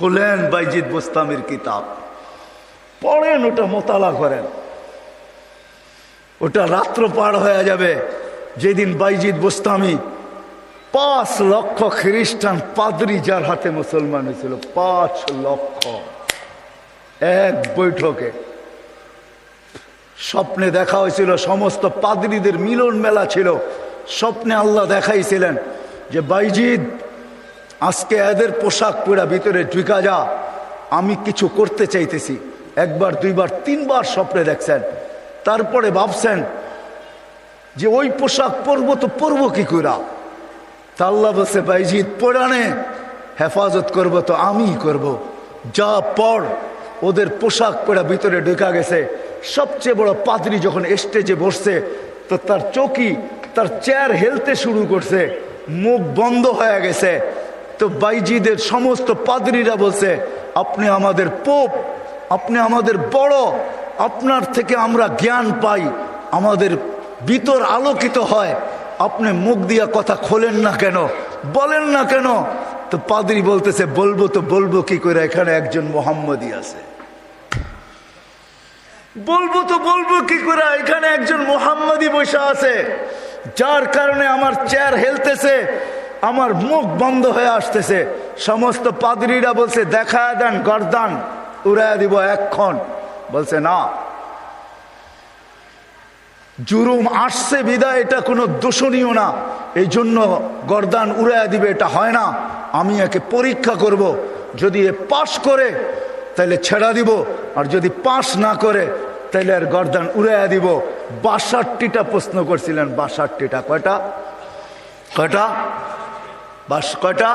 খুলেন বাইজিদ বোস্তামির কিতাব। পড়েন ওটা মোতালা করেন। ওটা রাত্র পার হয়ে যাবে। যেদিন বাইজিদ বোস্তামি পাঁচ লক্ষ খ্রিস্টান পাদ্রি যার হাতে মুসলমান হয়েছিল, পাঁচ লক্ষ। এক বৈঠকে স্বপ্নে দেখা হয়েছিল, সমস্ত পাদ্রীদের মিলন মেলা ছিল। স্বপ্নে আল্লাহ দেখাইছিলেন যে বাইজিদ আজকে এদের পোশাক পরা ভিতরে ঢুকা যা। আমি কিছু করতে চাইতেছি। একবার, দুইবার, তিনবার স্বপ্নে দেখছেন। তারপরে ভাবছেন যে ওই পোশাক পরবো তো পরবো কি করা তা আল্লাহ বলছে বাইজিদ পরানে হেফাজত করব তো আমিই করব। যা পর ওদের পোশাক পরা ভিতরে ঢুকা গেছে। সবচেয়ে বড় পাদ্রি যখন স্টেজে বসছে, তো তার চৌকি, তার চেয়ার হেলতে শুরু করছে। মুখ বন্ধ হয়ে গেছে। তো বাইজিদের সমস্ত পাদরিরা বলছে, আপনি আমাদের পোপ, আপনি আমাদের বড়, আপনার থেকে আমরা জ্ঞান পাই, আমাদের ভিতর আলোকিত হয়, আপনি মুখ দিয়া কথা খোলেন না কেন, বলেন না কেন? তো পাদরি বলতেছে, বলব তো বলব কি করে, এখানে একজন মোহাম্মদী আছে। বলব তো বলব কি করে, এখানে একজন মোহাম্মদী বসে আছে, যার কারণে আমার চেয়ার হেলতেছে আমার মুখ বন্ধ হয়ে আসতেছে। সমস্ত পাদরিরা বলছে দেখা দেন গরদান উড়াইয়া দিব এক্ষণ বলছে, না। জুরুম আসছে, বিদায়, এটা কোনো দোষণীয় না। এই জন্য গরদান উড়াইয়া দিবে, এটা হয় না। আমি একে পরীক্ষা করব। যদি এ পাশ করে, তাহলে ছেড়া দিব। আর যদি পাশ না করে, তাহলে আর গরদান উড়াইয়া দিব। বাষট্টিটা প্রশ্ন করছিলেন, বাষট্টিটা। কয়টা? কয়টা? বাস কয়টা?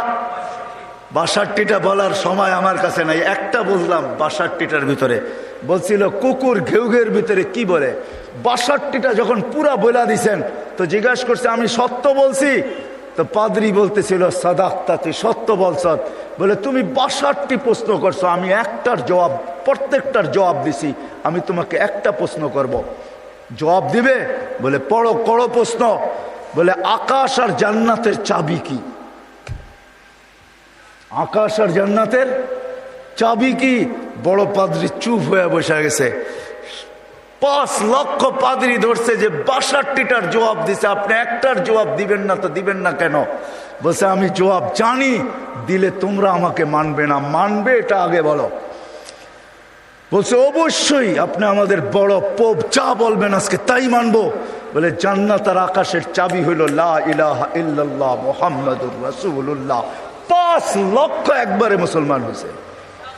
বাষট্টিটা বলার সময় আমার কাছে নাই। একটা বললাম বাষট্টিটার ভিতরে। বলছিল, কুকুর ঘেউ ঘেউঘের ভিতরে কি বলে? বাষট্টিটা যখন পুরা বলা দিছেন, তো জিজ্ঞাসা করছে, আমি সত্য বলছি? তো পাদ্রি বলতেছিল, সাদাক্তা, তুই সত্য বলছ। বলে, তুমি বাষট্টি প্রশ্ন করছ, আমি একটার জবাব, প্রত্যেকটার জবাব দিছি, আমি তোমাকে একটা প্রশ্ন করব। জবাব দিবে? বলে, পড়ো, করো প্রশ্ন। বলে, আকাশ আর জান্নাতের চাবি কি? আকাশ আর জান্নাতের চাবি কি? বড় পাদ্রি চুপ হয়ে বসে গেছে। পাঁচ লক্ষ পাদ্রি ধরছে যে বাষট্টিটার জবাব দিছে। আপনি একটার জবাব দিবেন না তো দিবেন না কেন? বলছে, আমি জবাব জানি, দিলে তোমরা আমাকে মানবে না। মানবে এটা আগে বলো। বলছে, অবশ্যই আপনি আমাদের বড় পোপ, যা বলবেন আজকে তাই মানবো। বলে, জান্নাত আর আকাশের চাবি হইল লা ইলাহা ইল্লাল্লাহ মোহাম্মদুর রাসূলুল্লাহ। পাঁচ লক্ষ একবারে মুসলমান হয়েছে।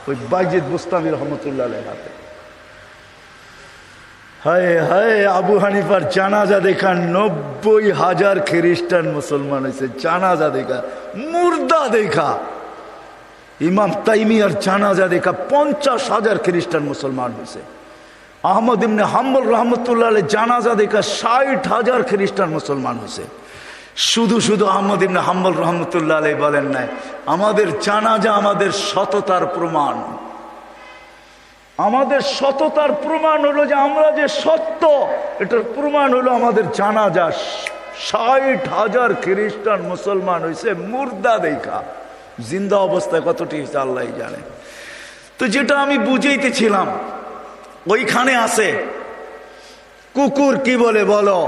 ওই বাইজিদ বুস্তামি রহমতুল্লাহ হাতে। হায় হায়, আবু হানিফার জানাজা দেখা নব্বই হাজার খ্রিস্টান মুসলমান হয়েছে। জানাজা দেখা, মুর্দা দেখা। ইমাম তাইমিয়ার জানাজা দেখা পঞ্চাশ হাজার খ্রিস্টান মুসলমান হয়েছে। আহমদ ইমনে হাম্বল রহমতুল্লাহ জানাজা দেখা ষাট হাজার খ্রিস্টান মুসলমান হয়েছে। শুধু শুধু আহমদ ইমনে হাম্বল রহমতুল্লাহ আলাই বলেন নাই, আমাদের জানাজা আমাদের সততার প্রমাণ। আমাদের সততার প্রমাণ হলো যে আমরা যে সত্য, এটার প্রমাণ হলো আমাদের জানাজা ষাট হাজার খ্রিস্টান মুসলমান হয়েছে মুর্দা দেখা। জিন্দা অবস্থায় কতটি হয়েছে আল্লাহ জানে। তো যেটা আমি বুঝাইতেছিলাম, ওইখানে আছে, কুকুর কি বলে বলো?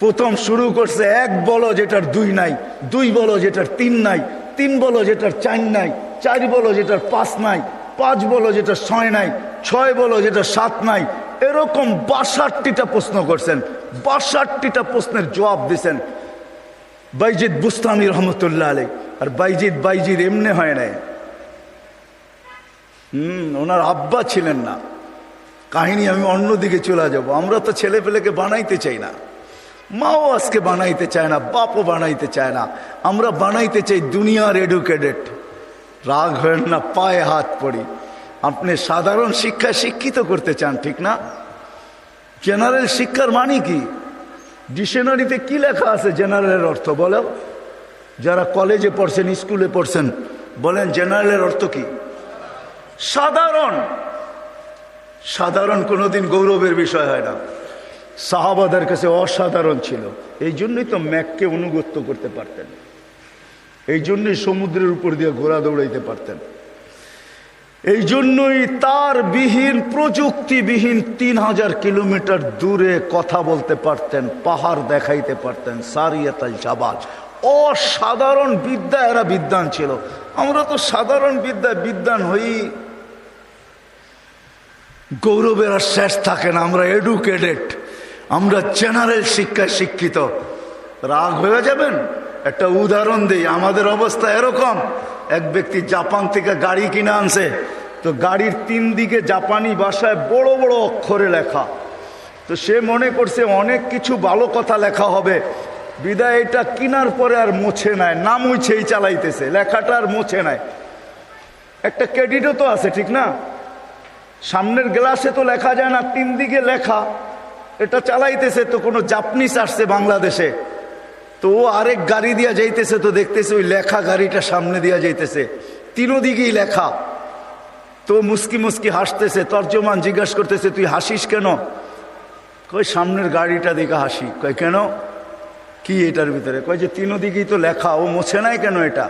প্রথম শুরু করছে এক বলো যেটার দুই নাই, দুই বলো যেটার তিন নাই, তিন বলো যেটার চার নাই, চার বলো যেটার পাঁচ নাই, পাঁচ বলো যেটা ছয় নাই, ছয় বলো যেটা সাত নাই। এরকম বাষট্টিটা প্রশ্ন করছেন, বাষট্টিটা প্রশ্নের জবাব দিছেন বাইজিদ বুস্তামি রহমতুল্লাহ আলী আর বাইজিদ বাইজিদ এমনি হয় নাই। হুম, ওনার আব্বা ছিলেন না। কাহিনী আমি অন্যদিকে চলে যাব। আমরা তো ছেলে পেলেকে বানাইতে চাই না। মাও আজকে বানাইতে চায় না, বাপও বানাইতে চায় না। আমরা বানাইতে চাই দুনিয়ার এডুকেটেড রাগ হয়েন না, পায়ে হাত পড়ি। আপনি সাধারণ শিক্ষা শিক্ষিত করতে চান, ঠিক না? জেনারেল শিক্ষার মানে কি? ডিকশনারিতে কি লেখা আছে জেনারেলের অর্থ বলো? যারা কলেজে পড়ছেন স্কুলে পড়ছেন, বলেন জেনারেলের অর্থ কি? সাধারণ। সাধারণ কোনোদিন গৌরবের বিষয় হয় না। সাহাবাদের কাছে অসাধারণ ছিল। এই জন্যই তো ম্যাককে অনুগত্য করতে পারতেন। এই জন্যই সমুদ্রের উপর দিয়ে ঘোড়া দৌড়াইতে পারতেন। এই জন্যই তার বিহীন, প্রযুক্তিবিহীন তিন হাজার কিলোমিটার দূরে কথা বলতে পারতেন, পাহাড় দেখাইতে পারতেন সারিয়াতাল জাবাল। অসাধারণ বিদ্যা এরা বিদ্যান ছিল। আমরা তো সাধারণ বিদ্যা বিদ্যান হই। গৌরবের আর শেষ থাকে না, আমরা এডুকেটেড। আমরা জেনারেল শিক্ষায় শিক্ষিত। রাগ হয়ে যাবেন? একটা উদাহরণ দিই, আমাদের অবস্থা এরকম। এক ব্যক্তি জাপান থেকে গাড়ি কিনে আনছে, তো গাড়ির তিন দিকে জাপানি ভাষায় বড় বড় অক্ষরে লেখা। তো সে মনে করছে অনেক কিছু ভালো কথা লেখা হবে। বিদায়, এটা কিনার পরে আর মুছে নেয় না মুছেই চালাইতেছে, লেখাটা আর মুছে নেয় একটা ক্রেডিটও তো আছে, ঠিক না? সামনের গ্লাসে তো লেখা যায় না, তিন দিকে লেখা। এটা চালাইতেছে তো কোনো জাপানিস আসছে বাংলাদেশে। তো ও আরেক গাড়ি দিয়া যাইতেছে তো দেখতেছে ওই লেখা গাড়িটা সামনে দিয়া যাইতেছে। তিনো দিকেই লেখা। তো মুস্কি মুস্কি হাসতেছে, তর্জমান জিজ্ঞাসা করতেছে, তুই হাসিস কেন? কই সামনের গাড়িটা দিকে হাসি। কয়, কেন? কি এটার ভিতরে? কয় যে তিনো দিকেই তো লেখা, ও মোছে নাই কেন এটা?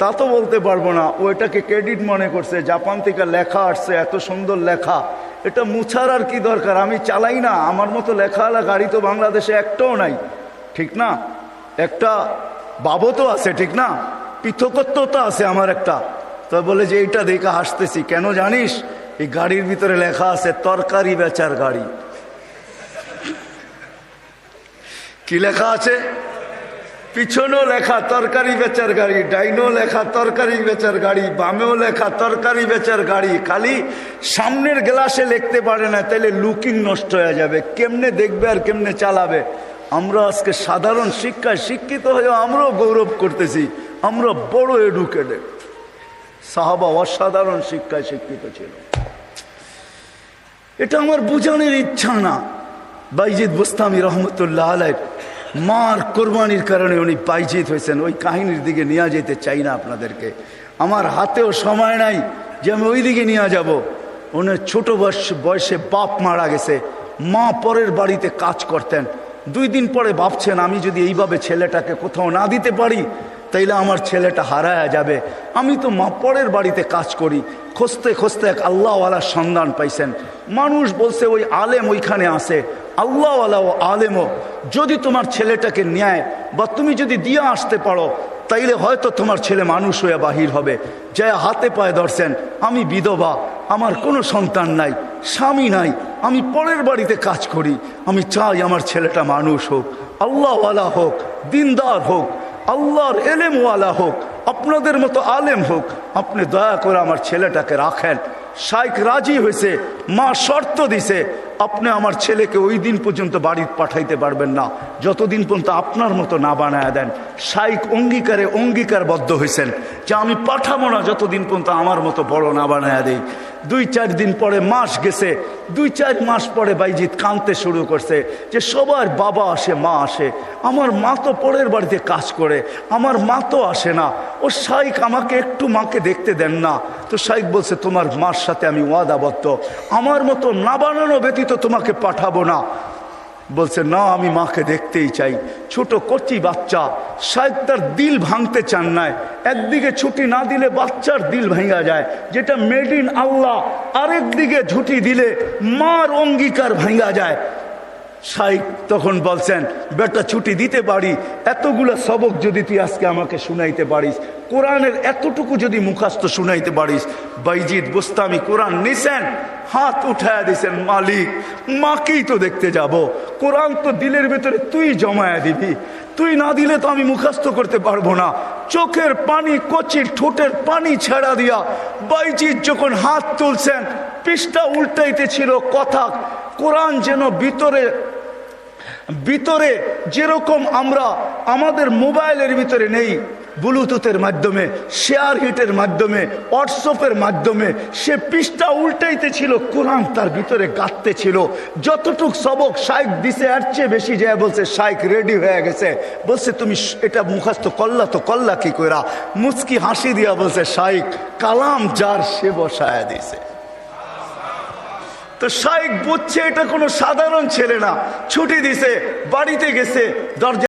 তা তো বলতে পারব না। ও এটাকে ক্রেডিট মনে করছে, জাপান থেকে লেখা আসছে, এত সুন্দর লেখা। এটা মুছার আর কি দরকার? আমি চালাই না। আমার মতো লেখাওয়ালা গাড়ি তো বাংলাদেশে একটাও নাই। ঠিক না? একটা বাবতও আছে, ঠিক না? পৃথকত্ব তো আছে আমার একটা। তো বলে যে এইটা দেখে হাসতেছি। কেন জানিস? এই গাড়ির ভিতরে লেখা আছে, তরকারি বেচার গাড়ি। কি লেখা আছে? পিছনেও লেখা তরকারি বেচার গাড়ি, ডাইনেও লেখা তরকারি বেচার গাড়ি, বামেও লেখা তরকারি বেচার গাড়ি, খালি সামনের গ্লাসে লিখতে পারে না তাহলে লুকিং নষ্ট হয়ে যাবে। কেমনে দেখবে আর কেমনে চালাবে? আমরা আজকে সাধারণ শিক্ষায় শিক্ষিত হয়েও আমরাও গৌরব করতেছি, আমরা বড় এডুকেটেড। সাহাবা অসাধারণ শিক্ষায় শিক্ষিত ছিল। এটা আমার বোঝানোর ইচ্ছা না। বাইজিদ বুস্তামি রহমতুল্লাহ আলাই মার কোরবানির কারণে উনি বাইজিদ হয়েছেন। ওই কাহিনীর দিকে নিয়ে যেতে চাই না আপনাদেরকে। আমার হাতেও সময় নাই যে আমি ওই দিকে নিয়ে যাব। ওনার ছোট বয়স বয়সে বাপ মারা গেছে। মা পরের বাড়িতে কাজ করতেন। দুই দিন পরে ভাবছেন, আমি যদি এইভাবে ছেলেটাকে কোথাও না দিতে পারি, তাইলে আমার ছেলেটা হারায়া যাবে। আমি তো মা পরের বাড়িতে কাজ করি। খুঁজতে খুঁজতে এক আল্লাহওয়ালার সন্ধান পাইছেন। মানুষ বলছে, ওই আলেম ওইখানে আসে আল্লাহওয়ালা ও আলেমও। যদি তোমার ছেলেটাকে নেয় বা তুমি যদি দিয়ে আসতে পারো, তাইলে হয়তো তোমার ছেলে মানুষ হয়ে বাহির হবে। যে হাতে পায়ে ধরছেন, আমি বিধবা, আমার কোনো সন্তান নাই, স্বামী নাই, আমি পরের বাড়িতে কাজ করি, আমি চাই আমার ছেলেটা মানুষ হোক, আল্লাহওয়ালা হোক, দিনদার হোক, আল্লাহর এলেমওয়ালা হোক আপনাদের মতো আলেম হোক, আপনি দয়া করে আমার ছেলেটাকে রাখেন। শাইক রাজি হয়েছে, মা শর্ত দিছে, আপনি আমার ছেলেকে ওই দিন পর্যন্ত বাড়ি পাঠাইতে পারবেন না। যতদিন পর্যন্ত আপনার মতো না বানায় দেন শাইক অঙ্গীকারে অঙ্গীকারবদ্ধ হয়েছেন যে আমি পাঠাবো না যতদিন পর্যন্ত আমার মতো বড় না বানায় দেই। দুই চার দিন পরে মাস গেছে, দুই চার মাস পরে বাইজিৎ কাঁদতে শুরু করছে যে সবার বাবা আসে, মা আসে, আমার মা তো পরের বাড়িতে কাজ করে, আমার মা তো আসে না, ও শাইক আমাকে একটু মাকে দেখতে দেন না। তো শাইক বলছে, তোমার মার সাথে আমি ওয়াদাবদ্ধ, আমার মতো না বানানো ব্যতীত তোমাকে পাঠাবো না। বলছে, না, আমি মাকে দেখতেই চাই। ছোট কচি বাচ্চা শায়দ তার দিল ভাঙতে চান নাই একদিকে ছুটি না দিলে বাচ্চার দিল ভেঙা যায়। যেটা মেড ইন আল্লাহ, আরেক দিকে ছুটি দিলে মার অঙ্গীকার ভেঙা যায়। শাইক তখন বলছেন, বেটা, ছুটি দিতে পারি। এতগুলো সবক যদি তুই আজকে আমাকে শুনাইতে পারিস কোরআনের এতটুকু যদি মুখাস্ত শুনাইতে পারিস বাইজিৎ বুস্তামি কোরআন নিছেন, হাত উঠায় দিছেন মালিক, মাকেই তো দেখতে যাব। কোরআন তো দিলের ভেতরে তুই জমায়া দিবি। তুই না দিলে তো আমি মুখাস্ত করতে পারব না। চোখের পানি কচির ঠোঁটের পানি ছেড়া দিয়া বাইজিৎ যখন হাত তুলছেন, পৃষ্ঠা উল্টাইতে ছিল কথা, কোরআন যেন ভিতরে ভিতরে যেরকম আমরা, আমাদের মোবাইলের ভিতরে নেই ব্লুটুথের মাধ্যমে শেয়ার হিটের মাধ্যমে হোয়াটসঅ্যাপের মাধ্যমে সে পৃষ্ঠা উল্টাইতে ছিল কোরআন তার ভিতরে গাঁততে ছিল যতটুক সবক শাইক দিছে আর চেয়ে বেশি যায় বলছে শাইক রেডি হয়ে গেছে। বলছে, তুমি এটা মুখাস্ত কল্লা তো কল্লা কি কইরা? মুচকি হাসি দিয়া বলছে শাইক কালাম যার সে বসায় দিছে তো শাইক বুঝছে, এটা কোনো সাধারণ ছেলে না। ছুটি দিছে, বাড়িতে গেছে, দরজা